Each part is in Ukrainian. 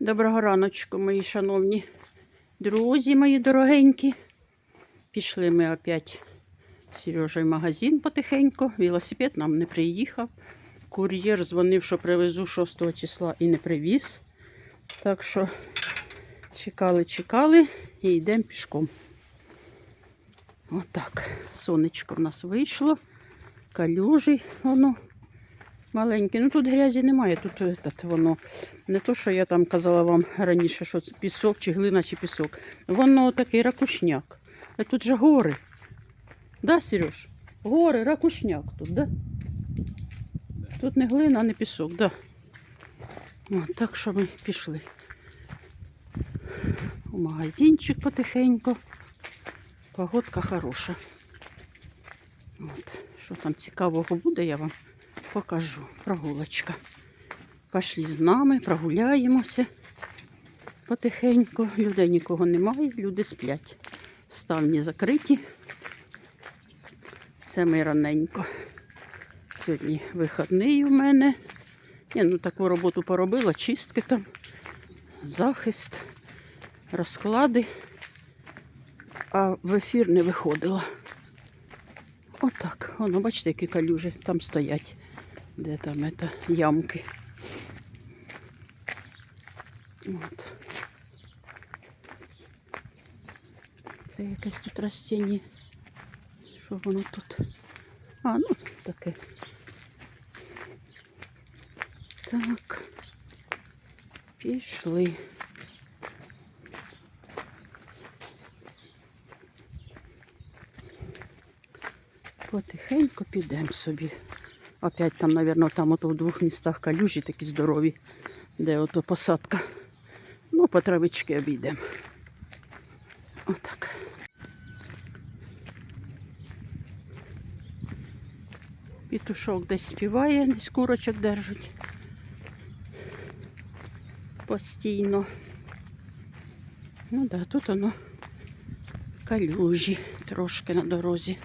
Доброго раночку, мої шановні друзі, мої дорогенькі. Пішли ми опять з Сережею в магазин потихеньку. Велосипед нам не приїхав. Кур'єр дзвонив, що привезу 6 числа і не привіз. Так що чекали, чекали і йдемо пішком. Отак. Сонечко в нас вийшло. Калюжі воно маленькі. Ну тут грязі немає, тут этот, воно не то, що я там казала вам раніше, що це пісок, чи глина, чи пісок. Воно такий ракушняк. А тут же гори. Да, Сереж? Гори, ракушняк тут, да? Тут не глина, а не пісок, да. От, так що ми пішли. У магазинчик потихеньку. Погодка хороша. От, що там цікавого буде, я вам покажу. Прогулочка. Пішли з нами, прогуляємося потихеньку. Людей нікого немає, люди сплять. Ставні закриті. Це ми раненько. Сьогодні вихідний у мене. Я ну, таку роботу поробила, чистки там, захист, розклади, а в ефір не виходила. Отак. Воно, бачите, які калюжі там стоять. Де там это, ямки. От. Це якесь тут растіння. Що воно тут? А, ну таке. Так. Пішли. Потихеньку підемо собі. Опять там, мабуть, там ото в двох містах калюжі такі здорові, де ото посадка. Ну, по травички обійдемо. Отак. Пітушок десь співає, десь курочок держать. Постійно. Ну так, да, тут воно калюжі трошки на дорозі.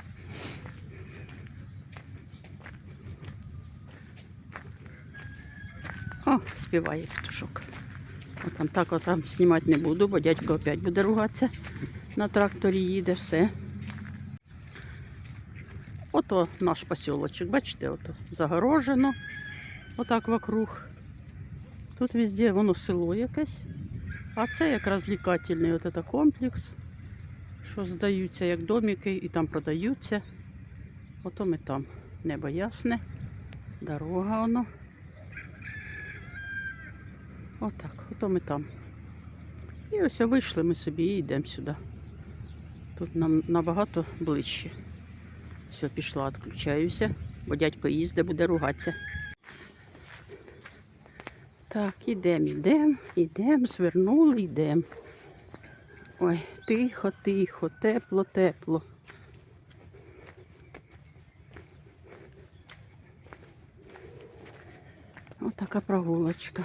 О, співає петушок. От так от знімати не буду, бо дядько опять буде ругатися. На тракторі їде все. Ото наш посілочок, бачите, ото загорожено. Отак вокруг. Тут везде воно село якесь. А це як розвлікательний от это комплекс, що здаються як домики і там продаються. Ото ми там. Небо ясне, дорога воно. Отак, ото ми там. І ось вийшли ми собі і йдемо сюди. Тут нам набагато ближче. Все, пішла, відключаюся, бо дядько їздить, буде ругатися. Так, ідемо, ідемо, ідемо, звернули, йдемо. Ой, тихо, тихо, тепло, тепло. Отака прогулочка.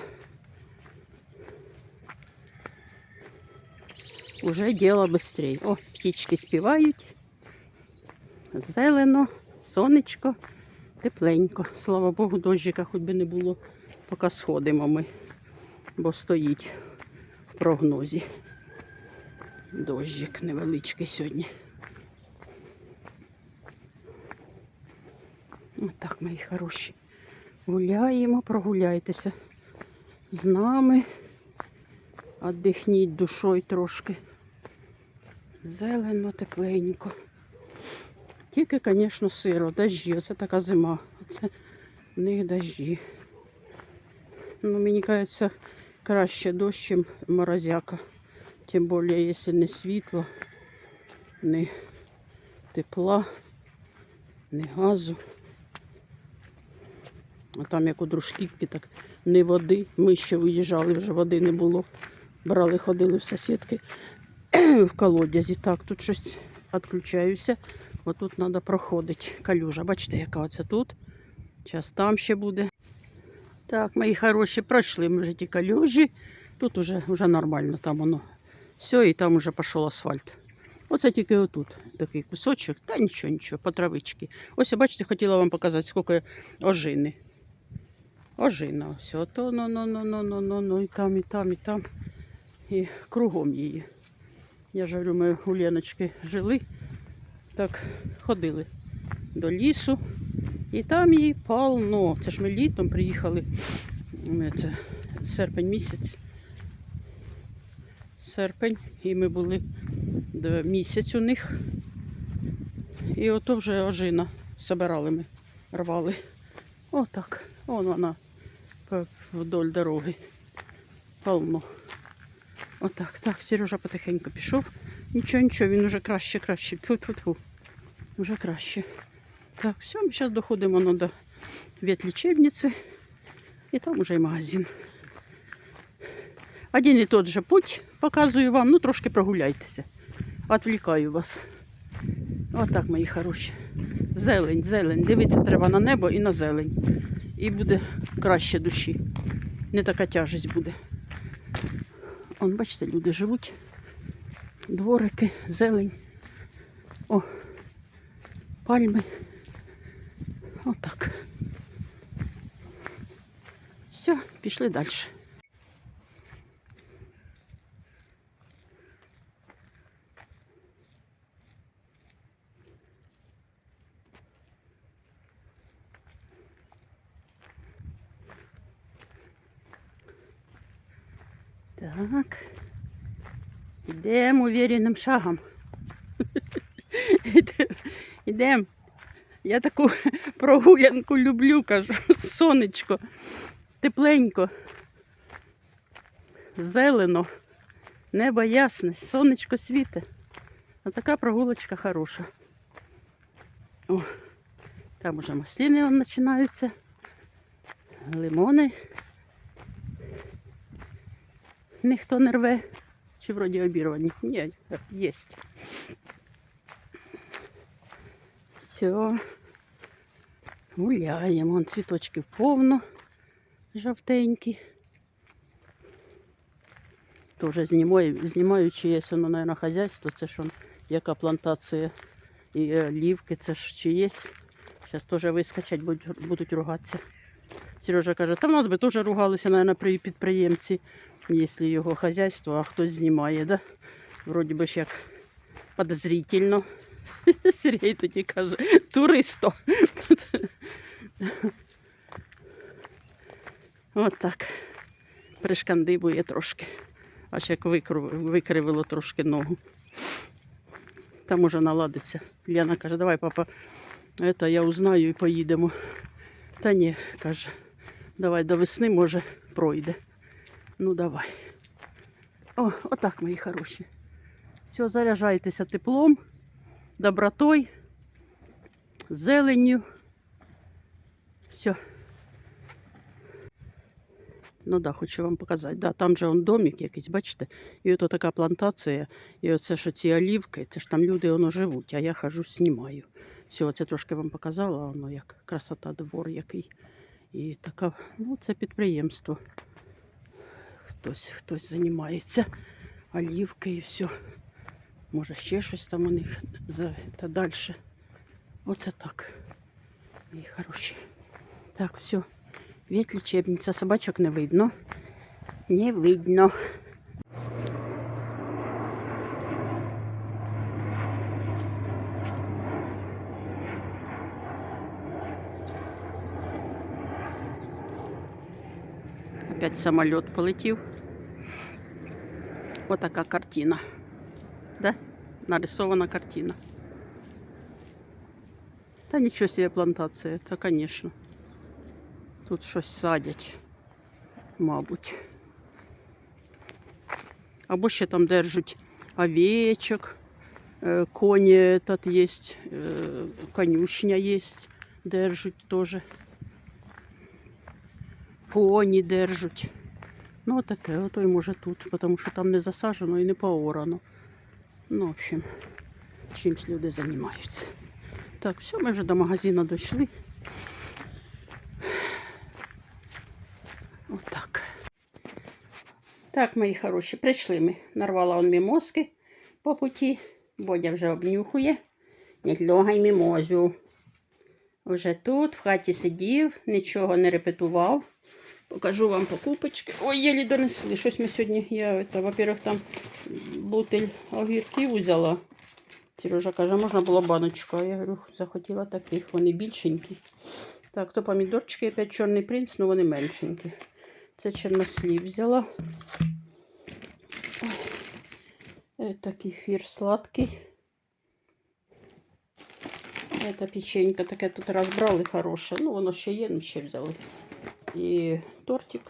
Уже діло швидше. О, птічки співають. Зелено, сонечко, тепленько. Слава Богу, дощика хоч би не було, поки сходимо ми, бо стоїть в прогнозі. Дощик невеличкий сьогодні. Отак, мої хороші. Гуляємо, прогуляйтеся з нами. Отдихніть душою трошки. Зелено, тепленько. Тільки, звісно, сиро, дожді. Оце така зима. Оце в них дожді. Ну, мені кажеться, краще дощ, ніж морозяка. Тим більше, якщо не світло, не тепла, не газу. А там як у дружківки, так не води. Ми ще виїжджали, вже води не було. Брали, ходили в сусідки в колодязі. Так, тут щось відключаюся. Отут треба проходити калюжа. Бачите, яка оце тут. Зараз там ще буде. Так, мої хороші, пройшли ми вже ті калюжі. Тут вже, вже нормально, там воно. Все, і там вже пішов асфальт. Оце тільки отут такий кусочок, та нічого, нічого, по травички. Ось, бачите, хотіла вам показати, скільки ожини. ожина. Все, то ну, ну, ну, ну, ну, ну, ну, і там, і там, і там. І кругом її. Я ж говорю, ми у Леночки жили, так ходили до лісу. І там її полно. Це ж ми літом приїхали. Це серпень місяць. Серпень. І ми були місяць у них. І ото вже ожина. Собирали ми, рвали. Отак. Вон вона вдоль дороги. Полно. Отак. Так, Сережа потихеньку пішов. Нічого, нічого, він вже краще, краще. Тьфу-тьфу-тьфу. Вже краще. Так, все, ми зараз доходимо ну, до ветлічебниці. І там уже й магазин. Один і тот же путь показую вам. Ну, трошки прогуляйтеся. Отвлікаю вас. Отак, мої хороші. Зелень, зелень. Дивитися треба на небо і на зелень. І буде краще душі. Не така тяжесть буде. Он, бачите, люди живуть. Дворики, зелень. О, пальми. Отак. Все, пішли далі. Так. Йдемо уверенним шагом. Йдемо. Я таку прогулянку люблю, кажу. Сонечко. Тепленько. Зелено. Небо ясне, сонечко світе. А така прогулочка хороша. О, там уже маслини починаються. Лимони. Ніхто не рве. Чи вроді обірвані? Ні, є. Все. Гуляємо. Вон цвіточків повно. Жовтенькі. Тоже знімаю, знімаю чиєсь, воно, мабуть, хазяйство. Це ж он, яка плантація і е, олівки, це ж чиєсь. Зараз теж вискочать, будуть, будуть ругатися. Сережа каже, та в нас би теж ругалися, мабуть, при підприємці, якщо його хазяйство, а хтось знімає, да? Вроді би ж як подозрительно. Сергій тоді каже, туристо. От так. Пришкандибує трошки. Аж як викривило трошки ногу. Там уже наладиться. Лена каже, давай, папа, это я узнаю і поїдемо. Та ні, каже, давай до весни, може, пройде. Ну давай. О, отак, мої хороші. Все, заряджайтеся теплом, добротою, зеленню. Все. Ну да, хочу вам показати. Да, там же он домик якийсь, бачите? І от така плантація, і оце що ці олівки, це ж там люди воно живуть, а я хожу, знімаю. Все, це трошки вам показала, воно як красота, двор який. І така, ну, це підприємство. Хтось, хтось займається. Олівки і все. Може ще щось там у них та далі. Оце так. І хороші. Так, все. Від лічебниця. Собачок не видно. Не видно. Опять самоліт полетів. Отака картина. Да? Нарисована картина. Та нічого себе плантація, та, звісно. Тут щось садять, мабуть. Або ще там держать овечок, е, коні тут є, е, конюшня є, держать теж. Коні держать. Ну, таке, ото й може тут, тому що там не засаджено і не поорано. Ну, в общем, чимсь люди займаються. Так, все, ми вже до магазину дійшли. Отак. Так, мої хороші, прийшли ми. Нарвала он мімозки по путі. Бодя вже обнюхує. Не тлогай мімозу. Вже тут, в хаті сидів, нічого не репетував. Покажу вам покупочки. Ой, єлі донесли. Щось ми сьогодні. Я, это, во-первых, там бутиль огірків взяла. Сережа каже, можна було баночку. А я говорю, захотіла таких, вони більшенькі. Так, то помідорчики, опять чорний принц, ну вони меншенькі. Це чорнослів взяла. Ой, Это кефір сладкий. Это печенька таке тут раз брали хороше. Ну, воно ще є, ну ще взяли. І тортик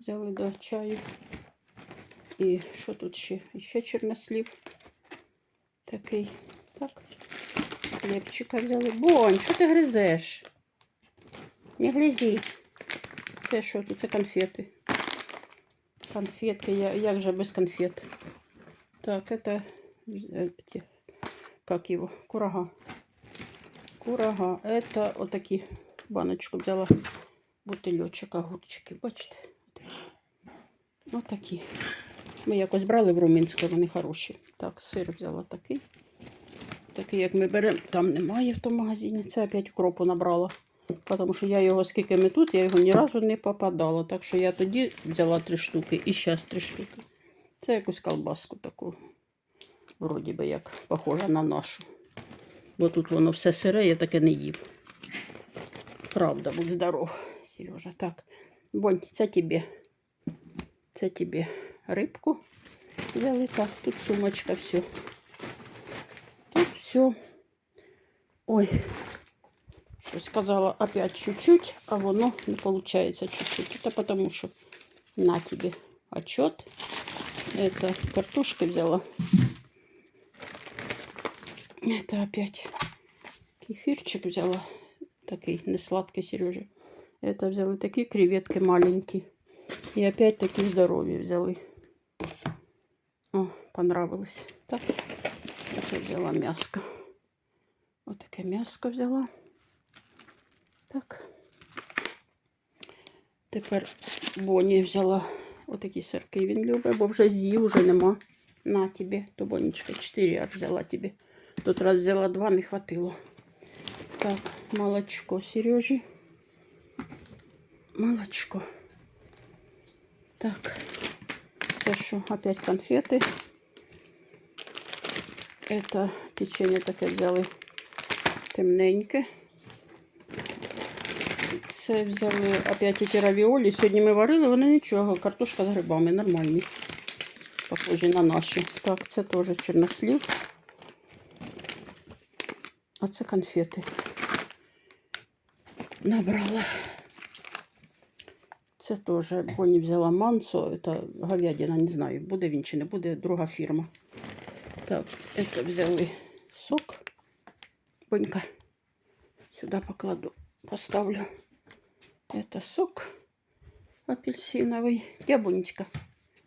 взяли до чаю. І що тут ще? І ще чорнослів. Такий. Так. Хлібчика взяли. Бонь, що ти гризеш? Не гризі. Це що тут? Це конфети. Конфетки. Я, як же без конфет? Так, это... э, где? Как его? Курага. Курага. Это вот такие баночку взяла. Бутильочок, огурчики. Бачите? Ось такі. Ми якось брали в Румінську, вони хороші. Так, сир взяла такий. Такий, як ми беремо, там немає в тому магазині. Це опять укропу набрала. Тому що я його, скільки ми тут, я його ні разу не попадала. Так що я тоді взяла три штуки і зараз три штуки. Це якусь колбаску таку. Вроді би як похожа на нашу. Бо тут воно все сире, я таке не їв. Правда, будь здоров, Сережа. Так, Бонь, це тобі. Це тобі рибку. Так, тут сумочка, все. Тут все. Ой, що сказала опять чуть-чуть, а воно не получается чуть-чуть. Это потому что на тебе отчет. Это картошки взяла. Это опять кефирчик взяла. Такий несладкий Сережа. Это взяли такие креветки маленькие. И опять такие здоровые взяли. О, понравилось. Так, это взяла мяско. Вот такое мяско взяла. Так. Тепер Боні взяла отакі сирки. Він любить, бо вже з'їв, вже нема. На тобі, то Бонечка, 4 аж взяла тобі. Тут раз взяла два, не хватило. Так, молочко Сережі. Молочко. Так, це що? Опять конфети. Это печенье таке взяли темненьке. Це взяли опять ті равіолі. Сьогодні ми варили, вони нічого. Картошка з грибами нормальні. Похожі на наші. Так, це теж чорнослів. А це конфети. Набрала. Це теж Бонні взяла мансо. Це говядина, не знаю, буде він чи не буде, друга фірма. Так, це взяли сок. Бонька. Сюда покладу, поставлю. Это сок апельсиновый. Яблонечко.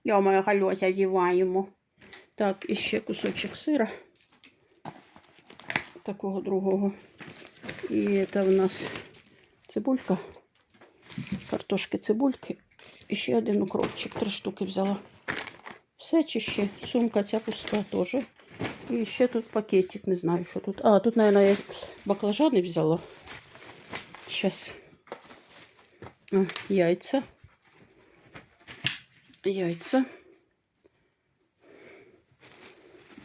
Я моя Галёся зіваємо. Так, і ще кусочок сира. Такого другого. І це в нас цибулька. Картошки, цибульки. І ще один укропчик. Три штуки взяла. Все чи? Сумка ця пуста теж. І ще тут пакетик, не знаю, що тут. А, тут, мабуть, я баклажани взяла. А, яйца. Яйца.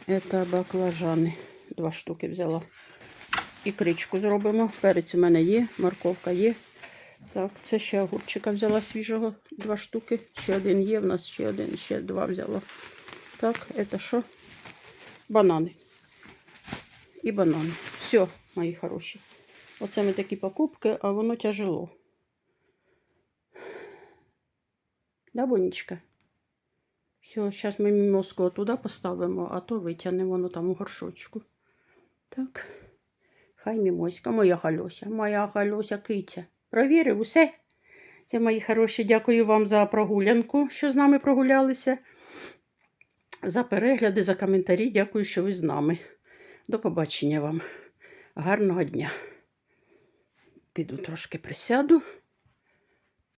Это баклажани. Два штуки взяла. Ікричку зробимо. Перець у мене є, морковка є. Так, це ще огурчика взяла свіжого. Два штуки. Ще один є, в нас ще один, ще два взяла. Так, це що? Банани. І банани. Все, мої хороші. Оце ми такі покупки, а воно тяжело. Да, Бонечка? Все, зараз ми мімозку туди поставимо, а то витягнемо воно там у горшочку. Так. Хай мімоська, моя Галюся, моя Галюся киця. Провірив усе. Це мої хороші. Дякую вам за прогулянку, що з нами прогулялися. За перегляди, за коментарі. Дякую, що ви з нами. До побачення вам. Гарного дня. Піду трошки присяду.